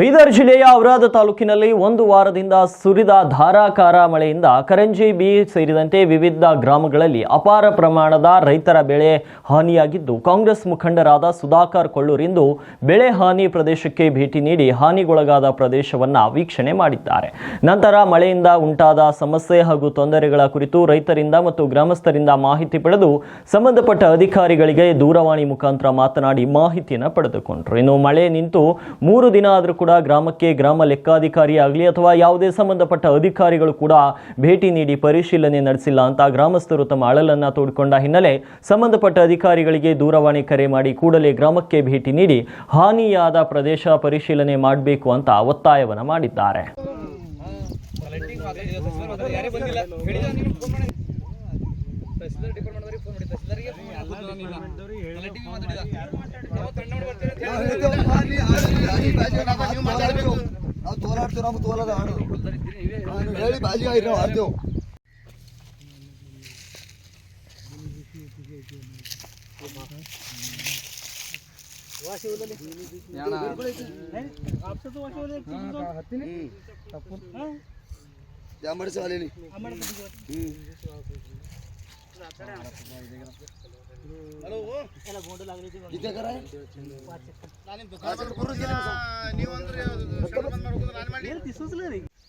ಬೀದರ್ ಜಿಲ್ಲೆಯ ಔರಾದ ತಾಲೂಕಿನಲ್ಲಿ ಒಂದು ವಾರದಿಂದ ಸುರಿದ ಧಾರಾಕಾರ ಮಳೆಯಿಂದ ಕರಂಜಿ ಬಿ ಸೇರಿದಂತೆ ವಿವಿಧ ಗ್ರಾಮಗಳಲ್ಲಿ ಅಪಾರ ಪ್ರಮಾಣದ ರೈತರ ಬೆಳೆ ಹಾನಿಯಾಗಿದ್ದು ಕಾಂಗ್ರೆಸ್ ಮುಖಂಡರಾದ ಸುಧಾಕರ್ ಕೊಳ್ಳೂರಿಂದು ಬೆಳೆ ಹಾನಿ ಪ್ರದೇಶಕ್ಕೆ ಭೇಟಿ ನೀಡಿ ಹಾನಿಗೊಳಗಾದ ಪ್ರದೇಶವನ್ನು ವೀಕ್ಷಣೆ ಮಾಡಿದ್ದಾರೆ. ನಂತರ ಮಳೆಯಿಂದ ಉಂಟಾದ ಸಮಸ್ಯೆ ಹಾಗೂ ತೊಂದರೆಗಳ ಕುರಿತು ರೈತರಿಂದ ಮತ್ತು ಗ್ರಾಮಸ್ಥರಿಂದ ಮಾಹಿತಿ ಪಡೆದು ಸಂಬಂಧಪಟ್ಟ ಅಧಿಕಾರಿಗಳಿಗೆ ದೂರವಾಣಿ ಮುಖಾಂತರ ಮಾತನಾಡಿ ಮಾಹಿತಿಯನ್ನು ಪಡೆದುಕೊಂಡರು. ಇನ್ನು ಮಳೆ ನಿಂತು ಮೂರು ದಿನ ಆದರೂ ಕೂಡ ಗ್ರಾಮಕ್ಕೆ ಗ್ರಾಮ ಲೆಕ್ಕಾಧಿಕಾರಿ ಆಗಲಿ ಅಥವಾ ಯಾವುದೇ ಸಂಬಂಧಪಟ್ಟ ಅಧಿಕಾರಿಗಳು ಕೂಡ ಭೇಟಿ ನೀಡಿ ಪರಿಶೀಲನೆ ನಡೆಸಿಲ್ಲ ಅಂತ ಗ್ರಾಮಸ್ಥರು ತಮ್ಮ ಅಳಲನ್ನು ತೋಡಿಕೊಂಡ ಹಿನ್ನೆಲೆ ಸಂಬಂಧಪಟ್ಟ ಅಧಿಕಾರಿಗಳಿಗೆ ದೂರವಾಣಿ ಕರೆ ಮಾಡಿ ಕೂಡಲೇ ಗ್ರಾಮಕ್ಕೆ ಭೇಟಿ ನೀಡಿ ಹಾನಿಯಾದ ಪ್ರದೇಶ ಪರಿಶೀಲನೆ ಮಾಡಬೇಕು ಅಂತ ಒತ್ತಾಯವನ್ನು ಮಾಡಿದ್ದಾರೆ. ನಾವು ತಂಡ ಮಾಡಿ ಬರ್ತೀವಿ ಅಂತ ಹೇಳಿ ನಾವು ತೋಲಾಡ್ತೀವಿ ನಮ್ಗೆ ತೋಲದ ಆಡೋದು ನೀವು ಹೇಳಿ ಬಾಜಿ ಆಗಿ ನಾವು ಆಡ್ತೇವೆ ಜಾಂಬಡಿಸಿ ಅಲೇನಿ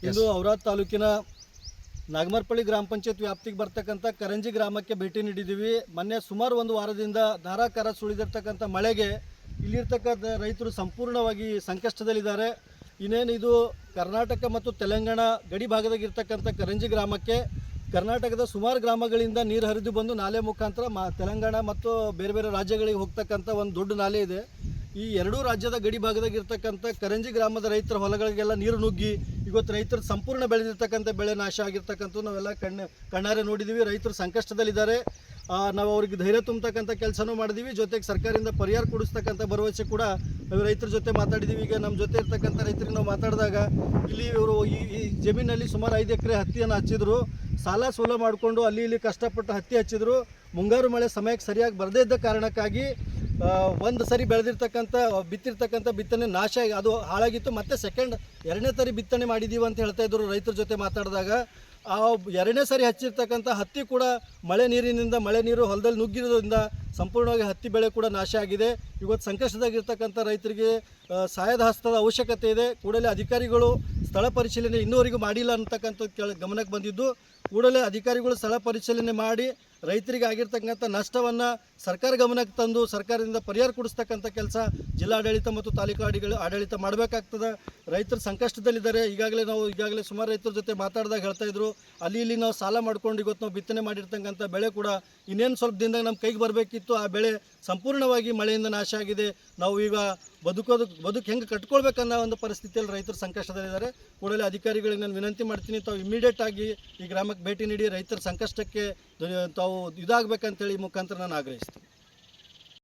ಇಂದು ಔರಾದ ತಾಲೂಕಿನ ನಾಗಮರ್ಪಳ್ಳಿ ಗ್ರಾಮ ಪಂಚಾಯತ್ ವ್ಯಾಪ್ತಿಗೆ ಬರ್ತಕ್ಕಂಥ ಕರಂಜಿ ಗ್ರಾಮಕ್ಕೆ ಭೇಟಿ ನೀಡಿದ್ದೀವಿ. ಮೊನ್ನೆ ಸುಮಾರು ಒಂದು ವಾರದಿಂದ ಧಾರಾಕಾರ ಸುಳಿದಿರ್ತಕ್ಕಂಥ ಮಳೆಗೆ ಇಲ್ಲಿರ್ತಕ್ಕಂಥ ರೈತರು ಸಂಪೂರ್ಣವಾಗಿ ಸಂಕಷ್ಟದಲ್ಲಿದ್ದಾರೆ. ಇನ್ನೇನು ಇದು ಕರ್ನಾಟಕ ಮತ್ತು ತೆಲಂಗಾಣ ಗಡಿ ಭಾಗದಾಗಿರ್ತಕ್ಕಂಥ ಕರಂಜಿ ಗ್ರಾಮಕ್ಕೆ ಕರ್ನಾಟಕದ ಸುಮಾರು ಗ್ರಾಮಗಳಿಂದ ನೀರು ಹರಿದು ಬಂದು ನಾಲೆ ಮುಖಾಂತರ ಮ ತೆಲಂಗಾಣ ಮತ್ತು ಬೇರೆ ಬೇರೆ ರಾಜ್ಯಗಳಿಗೆ ಹೋಗ್ತಕ್ಕಂಥ ಒಂದು ದೊಡ್ಡ ನಾಲೆ ಇದೆ. ಈ ಎರಡೂ ರಾಜ್ಯದ ಗಡಿ ಭಾಗದಾಗಿರ್ತಕ್ಕಂಥ ಕರಂಜಿ ಗ್ರಾಮದ ರೈತರ ಹೊಲಗಳಿಗೆಲ್ಲ ನೀರು ನುಗ್ಗಿ ಇವತ್ತು ರೈತರು ಸಂಪೂರ್ಣ ಬೆಳೆದಿರ್ತಕ್ಕಂಥ ಬೆಳೆ ನಾಶ ಆಗಿರ್ತಕ್ಕಂಥ ನಾವೆಲ್ಲ ಕಣ್ಣು ಕಣ್ಣಾರೆ ನೋಡಿದ್ದೀವಿ. ರೈತರು ಸಂಕಷ್ಟದಲ್ಲಿದ್ದಾರೆ. ನಾವು ಅವ್ರಿಗೆ ಧೈರ್ಯ ತುಂಬತಕ್ಕಂಥ ಕೆಲಸನೂ ಮಾಡಿದ್ದೀವಿ ಜೊತೆಗೆ ಸರ್ಕಾರದಿಂದ ಪರಿಹಾರ ಕೊಡಿಸ್ತಕ್ಕಂಥ ಭರವಸೆ ಕೂಡ ರೈತರ ಜೊತೆ ಮಾತಾಡಿದ್ದೀವಿ ಈಗ ನಮ್ಮ ಜೊತೆ ಇರ್ತಕ್ಕಂಥ ರೈತರಿಗೆ ನಾವು ಮಾತಾಡಿದಾಗ ಇಲ್ಲಿ ಇವರು ಈ ಈ ಜಮೀನಲ್ಲಿ ಸುಮಾರು ಐದು ಎಕರೆ ಹತ್ತಿಯನ್ನು ಹಚ್ಚಿದ್ರು. ಸಾಲ ಸೋಲ ಮಾಡಿಕೊಂಡು ಅಲ್ಲಿ ಇಲ್ಲಿ ಕಷ್ಟಪಟ್ಟು ಹತ್ತಿ ಹಚ್ಚಿದ್ರು. ಮುಂಗಾರು ಮಳೆ ಸಮಯಕ್ಕೆ ಸರಿಯಾಗಿ ಬರದೇ ಇದ್ದ ಕಾರಣಕ್ಕಾಗಿ ಒಂದು ಸರಿ ಬೆಳೆದಿರ್ತಕ್ಕಂಥ, ಬಿತ್ತಿರ್ತಕ್ಕಂಥ ಬಿತ್ತನೆ ನಾಶ ಅದು ಹಾಳಾಗಿತ್ತು. ಮತ್ತೆ ಸೆಕೆಂಡ್ ಎರಡನೇ ಸರಿ ಬಿತ್ತನೆ ಮಾಡಿದ್ದೀವಿ ಅಂತ ಹೇಳ್ತಾ ಇದ್ರು ರೈತರ ಜೊತೆ ಮಾತಾಡಿದಾಗ. ಆ ಎರಡನೇ ಸರಿ ಹಚ್ಚಿರ್ತಕ್ಕಂಥ ಹತ್ತಿ ಕೂಡ ಮಳೆ ನೀರಿನಿಂದ ಮಳೆ ನೀರು ಹೊಲದಲ್ಲಿ ನುಗ್ಗಿರೋದ್ರಿಂದ ಸಂಪೂರ್ಣವಾಗಿ ಹತ್ತಿ ಬೆಳೆ ಕೂಡ ನಾಶ ಆಗಿದೆ. ಇವತ್ತು ಸಂಕಷ್ಟದಾಗಿರ್ತಕ್ಕಂಥ ರೈತರಿಗೆ ಸಹಾಯದ ಹಸ್ತದ ಅವಶ್ಯಕತೆ ಇದೆ. ಕೂಡಲೇ ಅಧಿಕಾರಿಗಳು ಸ್ಥಳ ಪರಿಶೀಲನೆ ಇನ್ನೂವರೆಗೂ ಮಾಡಿಲ್ಲ ಅಂತಕ್ಕಂಥ ಕೆಳ ಗಮನಕ್ಕೆ ಬಂದಿದ್ದು, ಕೂಡಲೇ ಅಧಿಕಾರಿಗಳು ಸ್ಥಳ ಪರಿಶೀಲನೆ ಮಾಡಿ ರೈತರಿಗೆ ಆಗಿರ್ತಕ್ಕಂಥ ನಷ್ಟವನ್ನು ಸರ್ಕಾರ ಗಮನಕ್ಕೆ ತಂದು, ಸರ್ಕಾರದಿಂದ ಪರಿಹಾರ ಕೊಡಿಸ್ತಕ್ಕಂಥ ಕೆಲಸ ಜಿಲ್ಲಾಡಳಿತ ಮತ್ತು ತಾಲೂಕು ಆಡಳಿತ ಮಾಡಬೇಕಾಗ್ತದೆ. ರೈತರು ಸಂಕಷ್ಟದಲ್ಲಿದ್ದಾರೆ. ಈಗಾಗಲೇ ನಾವು, ಈಗಾಗಲೇ ಸುಮಾರು ರೈತರ ಜೊತೆ ಮಾತಾಡಿದಾಗ ಹೇಳ್ತಾ ಇದ್ರು, ಅಲ್ಲಿ ಇಲ್ಲಿ ನಾವು ಸಾಲ ಮಾಡ್ಕೊಂಡು ಇವತ್ತು ನಾವು ಬಿತ್ತನೆ ಮಾಡಿರ್ತಕ್ಕಂಥ ಬೆಳೆ ಕೂಡ ಇನ್ನೇನು ಸ್ವಲ್ಪ ದಿನದಾಗ ನಮ್ಮ ಕೈಗೆ ಬರಬೇಕಿತ್ತು ಆ ಬೆಳೆ ಸಂಪೂರ್ಣವಾಗಿ ಮಳೆಯಿಂದ ನಾಶ ಆಗಿದೆ. ನಾವು ಈಗ ಬದುಕೋದು, ಬದುಕು ಹೆಂಗೆ ಕಟ್ಕೊಳ್ಬೇಕನ್ನೋ ಒಂದು ಪರಿಸ್ಥಿತಿಯಲ್ಲಿ ರೈತರು ಸಂಕಷ್ಟದಲ್ಲಿದ್ದಾರೆ. ಕೂಡಲೇ ಅಧಿಕಾರಿಗಳಿಗೆ ನಾನು ವಿನಂತಿ ಮಾಡ್ತೀನಿ, ತಾವು ಇಮಿಡಿಯೇಟ್ ಆಗಿ ಈ ಗ್ರಾಮಕ್ಕೆ ಭೇಟಿ ನೀಡಿ ರೈತರ ಸಂಕಷ್ಟಕ್ಕೆ ತಾವು ಇದಾಗಬೇಕಂತೇಳಿ ಮುಖಾಂತರ ನಾನು ಆಗ್ರಹಿಸ್ತೀನಿ.